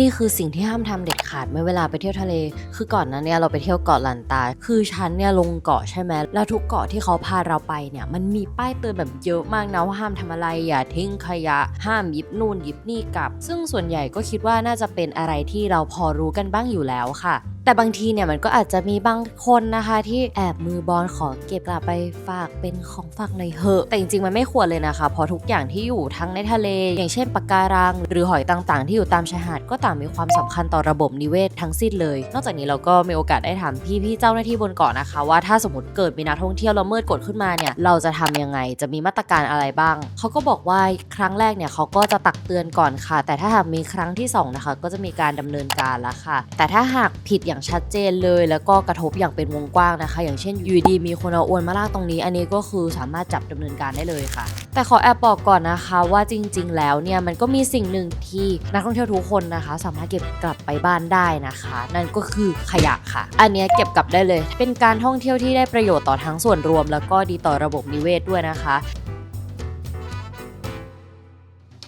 นี่คือสิ่งที่ห้ามทำเด็ดขาดเมื่อเวลาไปเที่ยวทะเล คือก่อนนั้นเนี่ยเราไปเที่ยวเกาะลันตา คือฉันเนี่ยลงเกาะใช่ไหม แล้วทุกเกาะที่เขาพาเราไปเนี่ย มันมีป้ายเตือนแบบเยอะมากนะว่าห้ามทำอะไร อย่าทิ้งขยะ ห้ามหยิบนู่นหยิบนี่กลับ ซึ่งส่วนใหญ่ก็คิดว่าน่าจะเป็นอะไรที่เราพอรู้กันบ้างอยู่แล้วค่ะ แต่บางทีเนี่ยมันก็อาจจะมีบางคนนะคะ ที่แอบมือบอลขอเก็บกลับไปฝากเป็นของฝากในอยเหอะ แต่จริงๆ มันไม่ควรเลยนะคะ เพราะทุกอย่างที่อยู่ทั้งในทะเล อย่างเช่นปะการัง หรือหอยต่างๆ ที่อยู่ตามชายหาดก็ต่างมีความสำคัญต่อระบบนิเวศทั้งสิ้นเลย นอกจากนี้เราก็มีโอกาสได้ถามพี่ๆเจ้าหน้าที่บนเกาะนะคะ ว่าถ้าสมมติเกิดมีนักท่องเที่ยวละเมิดกฎขึ้นมาเนี่ยเราจะทำยังไงจะมีมาตรการอะไรบ้างเขาก็บอกว่าครั้งแรกเนี่ยเขาก็จะตักเตือนก่อนค่ะ แต่ถ้าหากมีครั้งที่สองนะคะก็จะมีการดำเนินการแล้วค่ะ แต่ถ้าหากผิดอย่างชัดเจนเลย แล้วก็กระทบอย่างเป็นวงกว้างนะคะ อย่างเช่นอยูดีมีคนเอาอวนมาลากตรงนี้ อันนี้ก็คือสามารถจับดำเนินการได้เลยค่ะ แต่ขอแอบบอกก่อนนะคะว่าจริง ๆ แล้วเนี่ยมันก็มีสิ่งหนึ่งที่นักท่องเที่ยวทุกคนนะคะ สามารถเก็บกลับไปบ้านได้นะคะ นั่นก็คือขยะค่ะ อันนี้เก็บกลับได้เลย เป็นการท่องเที่ยวที่ได้ประโยชน์ต่อทั้งส่วนรวม แล้วก็ดีต่อระบบนิเวศด้วยนะคะ